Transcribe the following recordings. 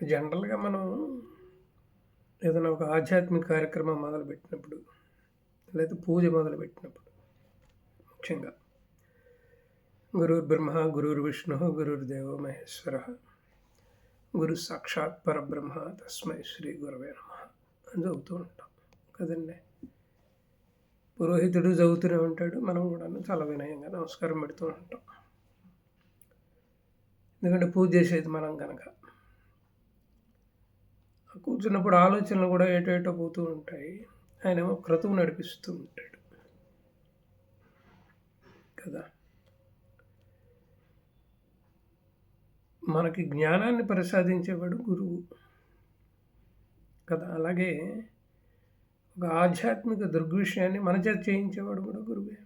జనరల్‌గా మనం ఏదైనా ఒక ఆధ్యాత్మిక కార్యక్రమం మొదలుపెట్టినప్పుడు, లేదా పూజ మొదలుపెట్టినప్పుడు ముఖ్యంగా గురుర్బ్రహ్మ, గురుర్విష్ణుః, దేవ మహేశ్వరः, గురు సాక్షాత్ పరబ్రహ్మ తస్మై శ్రీ గురవే నమ అని చదువుతూ ఉంటాం కదండి పురోహితుడు చదువుతూనే ఉంటాడు. మనం కూడా చాలా వినయంగా నమస్కారం పెడుతూ ఉంటాం. ఎందుకంటే పూజ చేసేది మనం కనుక కూర్చున్నప్పుడు ఆలోచనలు కూడా ఏటో ఏటో పోతూ ఉంటాయి. ఆయనేమో క్రతువు నడిపిస్తూ ఉంటాడు. కదా! మనకి జ్ఞానాన్ని ప్రసాదించేవాడు గురువు. కదా! అలాగే ఒక ఆధ్యాత్మిక దృగ్విషయాన్ని మన చేత చేయించేవాడు కూడా గురువే.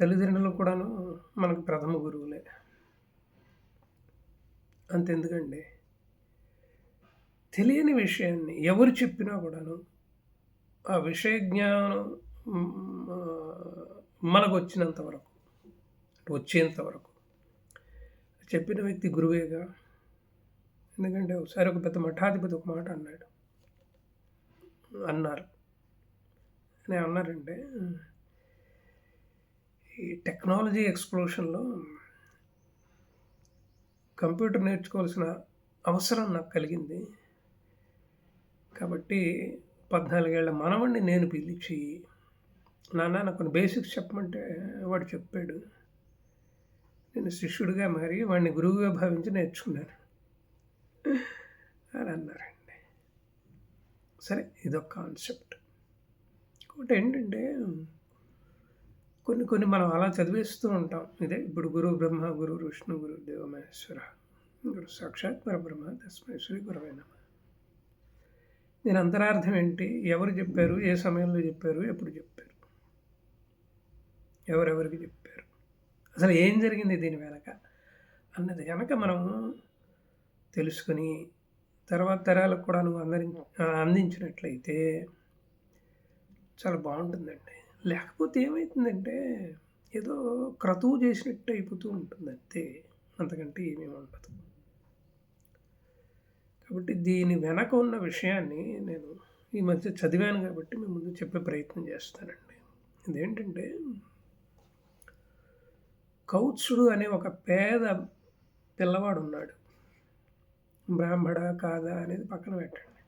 తల్లిదండ్రులు కూడాను మనకు ప్రథమ గురువులే. అంతెందుకండి. తెలియని విషయాన్ని ఎవరు చెప్పినా కూడాను, ఆ విషయ జ్ఞానం మనకు వచ్చినంత వరకు, వచ్చేంత వరకు చెప్పిన వ్యక్తి గురువేగా. ఎందుకంటే ఒకసారి ఒక పెద్ద మఠాధిపతి ఒక మాట అన్నాడు. అన్నారు. అన్నారంటే ఈ టెక్నాలజీ ఎక్స్‌ప్లోషన్‌లో కంప్యూటర్ నేర్చుకోవాల్సిన అవసరం నాకు కలిగింది. కాబట్టి పద్నాలుగేళ్ళ మనవణ్ణి నేను పిలిచి, నాన్న నాకు కొన్ని బేసిక్స్ చెప్పమంటే వాడు చెప్పాడు. నేను శిష్యుడిగా మారి వాడిని గురువుగా భావించి నేర్చుకున్నాను. అని అన్నారండి. సరే ఇదొక కాన్సెప్ట్. ఒకటి ఏంటంటే కొన్ని కొన్ని మనం అలా చదివేస్తూ ఉంటాం. ఇదే ఇప్పుడు గురువు బ్రహ్మ, గురువు విష్ణు, గురుర్దేవో దేవమహేశ్వర గురు సాక్షాత్ పరబ్రహ్మ తస్మై శ్రీ గురవే దీని అంతరార్థం ఏంటి? ఎవరు చెప్పారు? ఏ సమయంలో చెప్పారు? ఎప్పుడు చెప్పారు? ఎవరెవరికి చెప్పారు? అసలు ఏం జరిగింది దీని వెనక? అన్నది కనుక మనం తెలుసుకొని, తర్వాత తరాలకు కూడా నువ్వు అందరి అందించినట్లయితే చాలా బాగుంటుందండి లేకపోతే ఏమైతుందంటే, ఏదో క్రతువు చేసినట్టు అయిపోతూ ఉంటుంది అంతే. అంతకంటే ఏమీ ఉండదు. కాబట్టి దీని వెనక ఉన్న విషయాన్ని నేను ఈ మధ్య చదివాను కాబట్టి మీ ముందు చెప్పే ప్రయత్నం చేస్తానండి. ఇదేంటంటే కౌత్సుడు అనే ఒక పేద పిల్లవాడున్నాడు. బ్రాహ్మడా? కాదా? అనేది పక్కన పెట్టండి.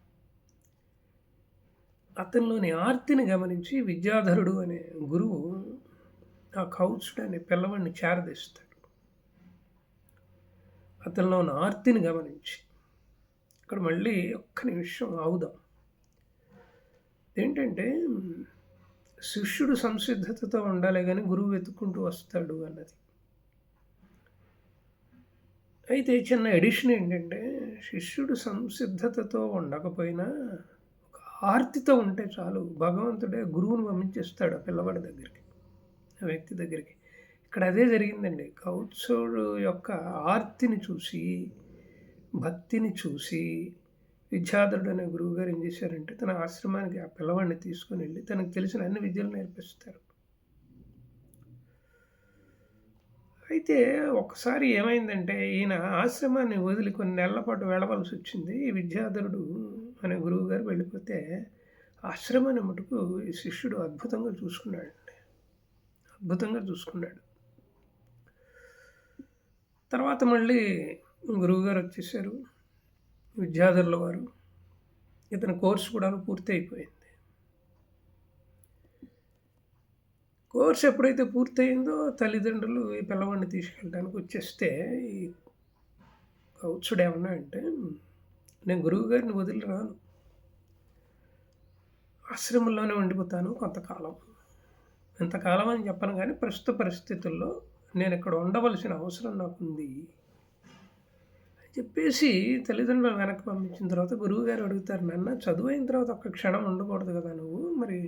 అతనిలోని ఆర్తిని గమనించి విద్యాధరుడు అనే గురువు ఆ కౌత్సుడు అనే పిల్లవాడిని చేరదీస్తాడు. అతనిలో ఉన్న ఆర్తిని గమనించి. ఇక్కడ మళ్ళీ ఒక్క నిమిషం ఆగుదాం. ఏంటంటే శిష్యుడు సంసిద్ధతతో ఉండాలి కానీ గురువు వెతుక్కుంటూ వస్తాడు అన్నది. అయితే చిన్న ఎడిషన్ ఏంటంటే, శిష్యుడు సంసిద్ధతతో ఉండకపోయినా, ఒక ఆర్తితో ఉంటే చాలు భగవంతుడే గురువుని పంపించేస్తాడు ఆ పిల్లవాడి దగ్గరికి. ఆ వ్యక్తి దగ్గరికి. ఇక్కడ అదే జరిగిందండి. కౌత్సుడు యొక్క ఆర్తిని చూసి, భక్తిని చూసి, విద్యాధరుడు అనే గురువుగారు ఏం చేశారంటే, తన ఆశ్రమానికి ఆ పిల్లవాడిని తీసుకుని వెళ్ళి తనకు తెలిసిన అన్ని విద్యలు నేర్పిస్తారు. అయితే ఒకసారి ఏమైందంటే, ఈయన ఆశ్రమాన్ని వదిలి కొన్ని నెలల పాటు వెళ్ళవలసి వచ్చింది ఈ విద్యాధరుడు అనే గురువుగారు వెళ్ళిపోతే, ఆశ్రమాన్ని మటుకు ఈ శిష్యుడు అద్భుతంగా చూసుకున్నాడండి. అద్భుతంగా చూసుకున్నాడు. తర్వాత మళ్ళీ గురువుగారు వచ్చేసారు. విద్యాధరుల వారు. ఇతని కోర్స్ కూడా పూర్తి అయిపోయింది. కోర్స్ ఎప్పుడైతే పూర్తయిందో తల్లిదండ్రులు ఈ పిల్లవాడిని తీసుకెళ్ళడానికి వచ్చేస్తే, ఈ కౌత్సుడు ఏమన్నాడంటే, నేను గురువుగారిని వదిలి రాను. ఆశ్రమంలోనే ఉండిపోతాను కొంతకాలం. ఇంతకాలం అని చెప్పను కానీ ప్రస్తుత పరిస్థితుల్లో నేను ఇక్కడ ఉండవలసిన అవసరం నాకుంది. చెప్పేసి తల్లిదండ్రులు వెనక్కి పంపించిన తర్వాత గురువుగారు అడుగుతారు, నాన్న చదువైన తర్వాత ఒక్క క్షణం ఉండకూడదు కదా నువ్వు. మరి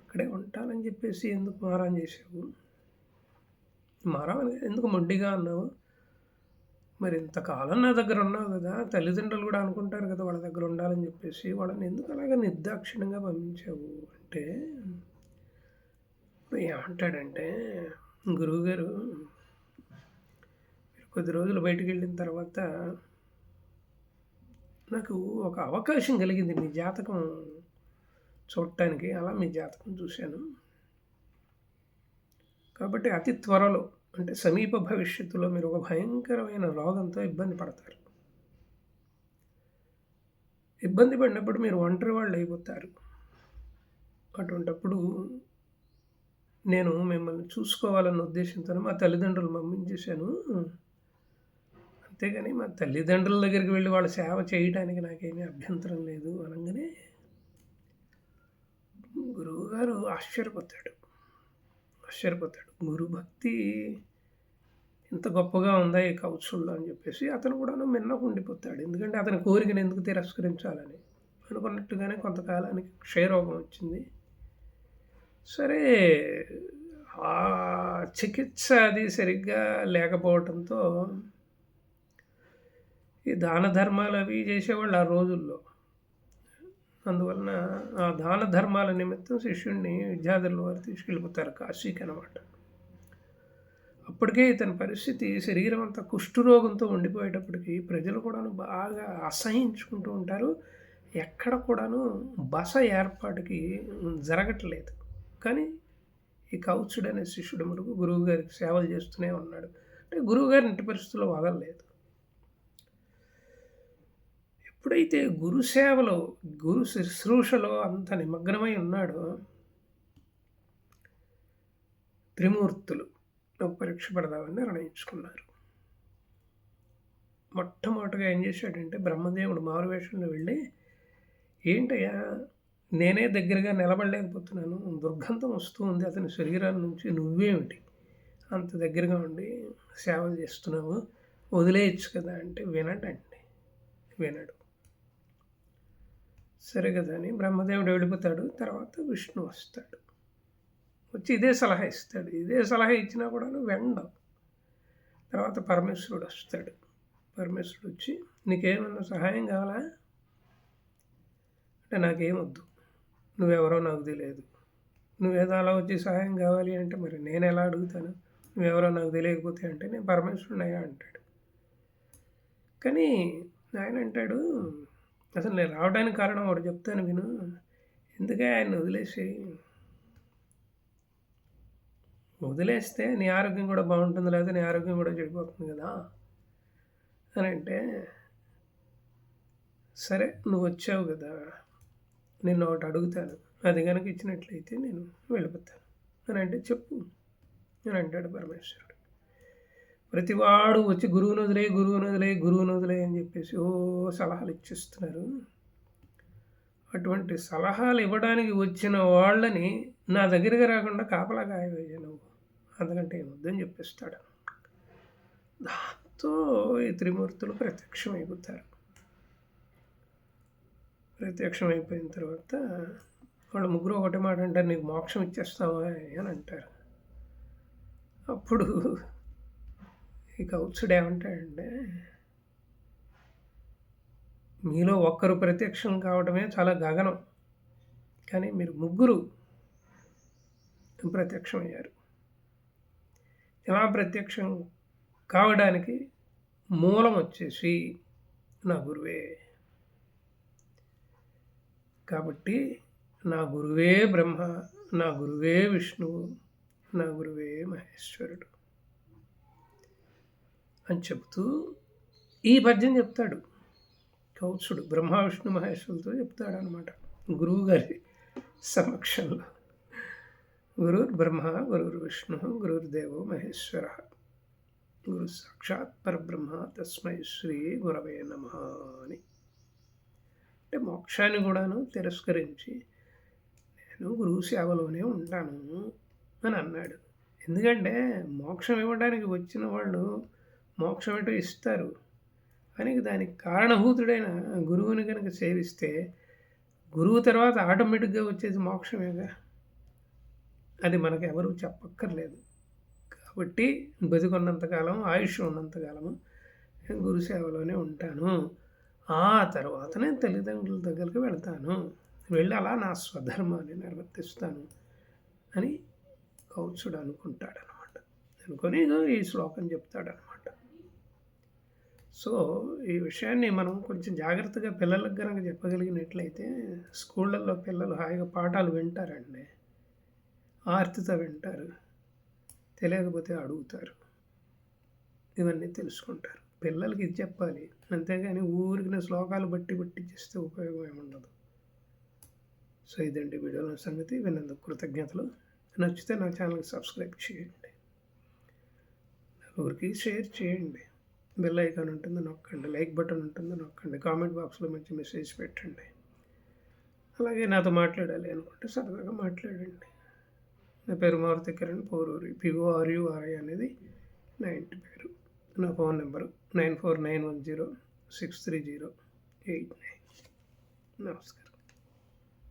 ఇక్కడే ఉంటానని చెప్పేసి ఎందుకు మారం చేసావు మారం ఎందుకు మొండిగా అన్నావు? మరి ఇంతకాలం నా దగ్గర ఉన్నావు కదా! తల్లిదండ్రులు కూడా అనుకుంటారు కదా వాళ్ళ దగ్గర ఉండాలని చెప్పేసి. వాళ్ళని ఎందుకు అలాగా నిర్దాక్షిణ్యంగా పంపించావు? అంటే ఏమంటాడంటే గురువుగారు, కొద్ది రోజులు బయటికెళ్ళిన తర్వాత నాకు ఒక అవకాశం కలిగింది మీ జాతకం చూడటానికి. అలా మీ జాతకం చూశాను. కాబట్టి అతి త్వరలో అంటే సమీప భవిష్యత్తులో మీరు ఒక భయంకరమైన రోగంతో ఇబ్బంది పడతారు. ఇబ్బంది పడినప్పుడు మీరు ఒంటరి వాళ్ళు అయిపోతారు. అటువంటప్పుడు నేను మిమ్మల్ని చూసుకోవాలన్న ఉద్దేశంతో మా తల్లిదండ్రులు పంపించేశాను అంతేగాని మా తల్లిదండ్రుల దగ్గరికి వెళ్ళి వాళ్ళ సేవ చేయడానికి నాకేమీ అభ్యంతరం లేదు అనగానే గురువుగారు ఆశ్చర్యపోతాడు. ఆశ్చర్యపోతాడు. గురుభక్తి ఇంత గొప్పగా ఉందా ఈ కౌత్సుల్లో అని చెప్పేసి అతను కూడా మిన్నకు ఉండిపోతాడు. ఎందుకంటే అతని కోరికను ఎందుకు తిరస్కరించాలని అనుకున్నట్టుగానే కొంతకాలానికి క్షయరోగం వచ్చింది. సరే ఆ చికిత్స అది సరిగ్గా లేకపోవడంతో ఈ దాన ధర్మాలు అవి చేసేవాళ్ళు ఆ రోజుల్లో. అందువలన ఆ దాన ధర్మాల నిమిత్తం శిష్యుడిని విద్యార్థుల వారు తీసుకెళ్ళిపోతారు కాశీకి అనమాట అప్పటికే ఇతని పరిస్థితి శరీరం అంతా కుష్ఠరోగంతో ఉండిపోయేటప్పటికి ప్రజలు కూడాను బాగా అసహించుకుంటూ ఉంటారు. ఎక్కడ కూడాను బస ఏర్పాటుకి జరగట్లేదు. కానీ ఈ కౌచుడు అనే శిష్యుడు మటుకు గురువుగారికి సేవలు చేస్తూనే ఉన్నాడు. అంటే గురువుగారి ఇంటి పరిస్థితుల్లో వదలలేదు. ఎప్పుడైతే గురు సేవలో గురు శుశ్రూషలో అంత నిమగ్నమై ఉన్నాడో త్రిమూర్తులు ఒక పరీక్ష పెడదామని నిర్ణయించుకున్నారు. మొట్టమొదటిగా ఏం చేశాడంటే బ్రహ్మదేవుడు మారువేషంలో వెళ్ళి ఏంటయ్యా నేనే దగ్గరగా నిలబడలేకపోతున్నాను. దుర్గంధం వస్తూ ఉంది. అతని శరీరాన్ని నుంచి నువ్వేమిటి? అంత దగ్గరగా ఉండి సేవలు చేస్తున్నావు. వదిలేయచ్చు కదా అంటే వినడండి. వినడు. సరే కదా అని బ్రహ్మదేవుడు వెళ్ళిపోతాడు తర్వాత విష్ణు వస్తాడు. వచ్చి ఇదే సలహా ఇస్తాడు. ఇదే సలహా ఇచ్చినా కూడా వెండవు తర్వాత పరమేశ్వరుడు వస్తాడు. పరమేశ్వరుడు వచ్చి నీకేమన్నా సహాయం కావాలా? అంటే నాకేమొద్దు. నువ్వెవరో నాకు తెలియదు. నువ్వేదో అలా వచ్చి సహాయం కావాలి అంటే మరి నేను ఎలా అడుగుతాను? నువ్వెవరో నాకు తెలియకపోతే అంటే నేను పరమేశ్వరుడు అయ్యా అంటాడు. కానీ ఆయన అంటాడు అసలు నేను రావడానికి కారణం వాడు చెప్తాను విను. ఎందుకే ఆయన వదిలేసి? వదిలేస్తే నీ ఆరోగ్యం కూడా బాగుంటుంది లేదా నీ ఆరోగ్యం కూడా చెడిపోతుంది కదా? అని అంటే సరే నువ్వు వచ్చావు కదా. నిన్ను ఒకటి అడుగుతాను. అది కనుక ఇచ్చినట్లయితే నేను వెళ్ళిపోతాను. అని అంటే చెప్పు. అని అంటాడు పరమేశ్వరుడు. ప్రతివాడు వచ్చి గురువును వదిలే గురువును వదిలే గురువును వదిలే అని చెప్పేసి ఓ సలహాలు ఇచ్చేస్తున్నారు. అటువంటి సలహాలు ఇవ్వడానికి వచ్చిన వాళ్ళని నా దగ్గరికి రాకుండా కాపలా గాయవయ్యా నువ్వు అందుకంటే ఏమొద్దని చెప్పిస్తాడు. దాంతో ఈ త్రిమూర్తులు ప్రత్యక్షం అయిపోతారు ప్రత్యక్షం అయిపోయిన తర్వాత వాళ్ళు ముగ్గురు ఒకటి మాట అంటారు నీకు మోక్షం ఇచ్చేస్తావా అని అంటారు. అప్పుడు ఈ కౌత్సుడు ఏమంటాడంటే మీలో ఒక్కరు ప్రత్యక్షం కావడమే చాలా గగనం. కానీ మీరు ముగ్గురు ప్రత్యక్షమయ్యారు. ఇలా ప్రత్యక్షం కావడానికి మూలం వచ్చేసి నా గురువే. కాబట్టి నా గురువే బ్రహ్మ నా గురువే విష్ణువు నా గురువే మహేశ్వరుడు. అని చెబుతూ ఈ పద్యం చెప్తాడు. కౌత్సుడు బ్రహ్మ విష్ణు మహేశ్వరులతో చెప్తాడు అనమాట గురువు గారి సమక్షంలో గురుర్ విష్ణు గురుర్దేవో మహేశ్వర. గురు సాక్షాత్ పరబ్రహ్మ తస్మై శ్రీ గురవే నమ అని. అంటే మోక్షాన్ని కూడాను తిరస్కరించి నేను గురువు సేవలోనే ఉంటాను అని అన్నాడు. ఎందుకంటే మోక్షం ఇవ్వడానికి వచ్చిన వాళ్ళు మోక్షమేటో ఇస్తారు. కానీ దానికి కారణభూతుడైన గురువుని కనుక సేవిస్తే గురువు తర్వాత ఆటోమేటిక్గా వచ్చేది మోక్షమేగా? అది మనకు ఎవరు చెప్పక్కర్లేదు. కాబట్టి బతికున్నంతకాలం ఆయుష్ ఉన్నంతకాలము నేను గురుసేవలోనే ఉంటాను. ఆ తర్వాత నేను తల్లిదండ్రుల దగ్గరికి వెళ్తాను. వెళ్ళి అలా నా స్వధర్మాన్ని నిర్వర్తిస్తాను అని కౌత్సుడు అనుకుంటాడనమాట. అనుకొని ఈ శ్లోకం చెప్తాడనమాట. సో ఈ విషయాన్ని మనం కొంచెం జాగ్రత్తగా పిల్లలకు కనుక చెప్పగలిగినట్లయితే స్కూళ్ళల్లో పిల్లలు హాయిగా పాఠాలు వింటారండి. ఆర్తితో వింటారు. తెలియకపోతే అడుగుతారు. ఇవన్నీ తెలుసుకుంటారు. పిల్లలకి ఇది చెప్పాలి. అంతేగాని ఊరికిన శ్లోకాలు బట్టి బట్టి చేస్తే ఉపయోగం ఏమి ఉండదు. సో ఇదండి వీడియోలో సంగతి. విన్నందుకు కృతజ్ఞతలు. నచ్చితే నా ఛానల్కి సబ్స్క్రైబ్ చేయండి. నలుగురికి షేర్ చేయండి. బెల్ ఐకాన్ ఉంటుంది నొక్కండి లైక్ బటన్ ఉంటుంది నొక్కండి కామెంట్ బాక్స్లో మంచి మెసేజ్ పెట్టండి. అలాగే నాతో మాట్లాడాలి అనుకుంటే సరదాగా మాట్లాడండి. నా పేరు మారుతి కిరణ్ పోరూరి పిఓఆర్యుఆర్ఐ అనేది నా ఇంటి పేరు. నా phone number nine four nine one zero six three zero eight nine. నమస్కారం.